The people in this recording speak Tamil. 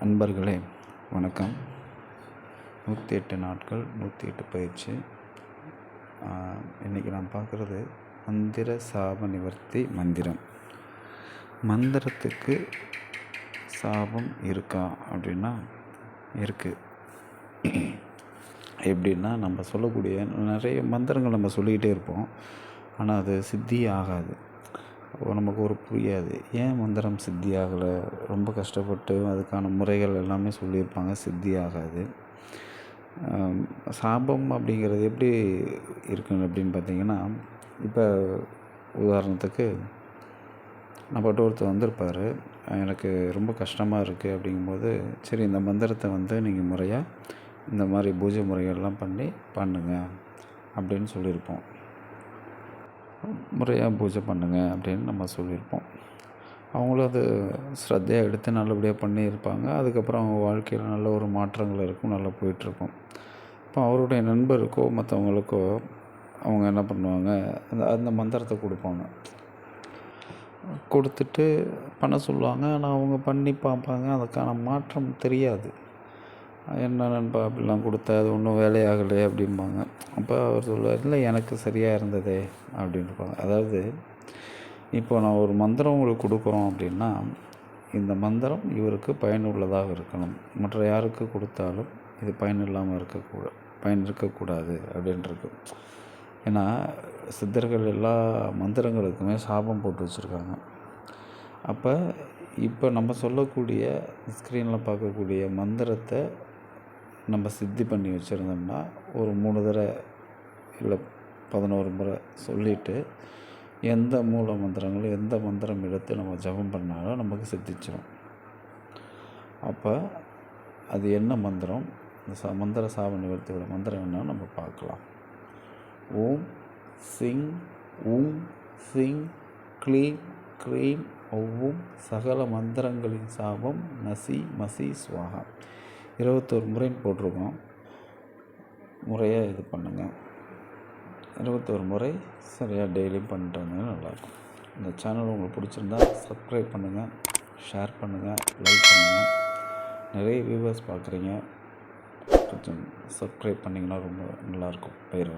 நண்பர்களே வணக்கம். நூற்றி எட்டு நாட்கள் நூற்றி எட்டு பயிற்சி இன்றைக்கி நான் பார்க்குறது மந்திர சாப நிவர்த்தி மந்திரம். மந்திரத்துக்கு சாபம் இருக்கா அப்படின்னா இருக்குது எப்படின்னா நம்ம சொல்லக்கூடிய நிறைய மந்திரங்கள் நம்ம சொல்லிக்கிட்டே இருப்போம். ஆனால் அது சித்தி ஆகாது. நமக்கு ஒரு புரியாது. ஏன் மந்திரம் சித்தி ஆகலை? ரொம்ப கஷ்டப்பட்டு அதுக்கான முறைகள் எல்லாமே சொல்லியிருப்பாங்க சித்தி ஆகாது. சாபம் அப்படிங்கிறது எப்படி இருக்குன்னு அப்படின்னு பார்த்தீங்கன்னா இப்போ உதாரணத்துக்கு நம்மகிட்ட ஒருத்தர் வந்திருப்பார். எனக்கு ரொம்ப கஷ்டமாக இருக்குது அப்படிங்கும்போது சரி இந்த மந்திரத்தை வந்து நீங்கள் முறையாக இந்த மாதிரி பூஜை முறைகள்லாம் பண்ணி பண்ணுங்க அப்படின்னு சொல்லியிருப்போம். முறையாக பூஜை பண்ணுங்க அப்படின்னு நம்ம சொல்லியிருப்போம். அவங்களும் அது ஸ்ரத்தையாக எடுத்து நல்லபடியாக பண்ணியிருப்பாங்க. அதுக்கப்புறம் அவங்க வாழ்க்கையில் நல்ல ஒரு மாற்றங்கள் இருக்கும் நல்லா போயிட்டுருக்கும். இப்போ அவருடைய நண்பருக்கோ மற்றவங்களுக்கோ அவங்க என்ன பண்ணுவாங்க? அந்த அந்த மந்திரத்தை கொடுப்பாங்க. கொடுத்துட்டு பண்ண சொல்லுவாங்க. ஆனால் அவங்க பண்ணி பார்ப்பாங்க. அதுக்கான மாற்றம் தெரியாது. என்ன நண்பா அப்படிலாம் கொடுத்தா அது ஒன்றும் வேலையாகலை அப்படிம்பாங்க. அப்போ அவர் சொல்லுவார் இல்லை எனக்கு சரியாக இருந்ததே அப்படின்பாங்க அதாவது இப்போ நான் ஒரு மந்திரம் உங்களுக்கு கொடுக்குறோம் அப்படின்னா இந்த மந்திரம் இவருக்கு பயனுள்ளதாக இருக்கணும். மற்ற யாருக்கு கொடுத்தாலும் இது பயன் இல்லாமல் இருக்கக்கூட பயன் இருக்கக்கூடாது அப்படின்றது ஏன்னா சித்தர்கள் எல்லா மந்திரங்களுக்குமே சாபம் போட்டு வச்சுருக்காங்க. அப்போ இப்போ நம்ம சொல்லக்கூடிய ஸ்க்ரீனில் பார்க்கக்கூடிய மந்திரத்தை நம்ம சித்தி பண்ணி வச்சுருந்தோம்னா ஒரு மூணு தடவை இல்லை பதினோரு முறை சொல்லிவிட்டு எந்த மூல மந்திரங்களும் எந்த மந்திரம் எடுத்து நம்ம ஜபம் பண்ணாலும் நமக்கு சித்திச்சிடும் அப்போ அது என்ன மந்திரம்? இந்த ச மந்திர சாப நிவர்த்தியோட மந்திரம் என்னன்னு நம்ம பார்க்கலாம். ஓம் சிங் ஊம் சிங் க்ளீம் க்ரீம் ஒவ்வும் சகல மந்திரங்களின் சாபம் நசி மசி சுவாகம் இருபத்தோரு முறைன்னு போட்டிருக்கோம். முறையாக இது பண்ணுங்கள் இருபத்தோரு முறை சரியாக டெய்லியும் பண்ணிட்டு வந்தீங்கன்னா நல்லாயிருக்கும். இந்த சேனல் உங்களுக்கு பிடிச்சிருந்தா சப்ஸ்கிரைப் பண்ணுங்கள் ஷேர் பண்ணுங்கள் லைக் பண்ணுங்கள் நிறைய வியூவர்ஸ் பார்க்குறீங்க. கொஞ்சம் சப்ஸ்கிரைப் பண்ணிங்கன்னா ரொம்ப நல்லாயிருக்கும். பயிர்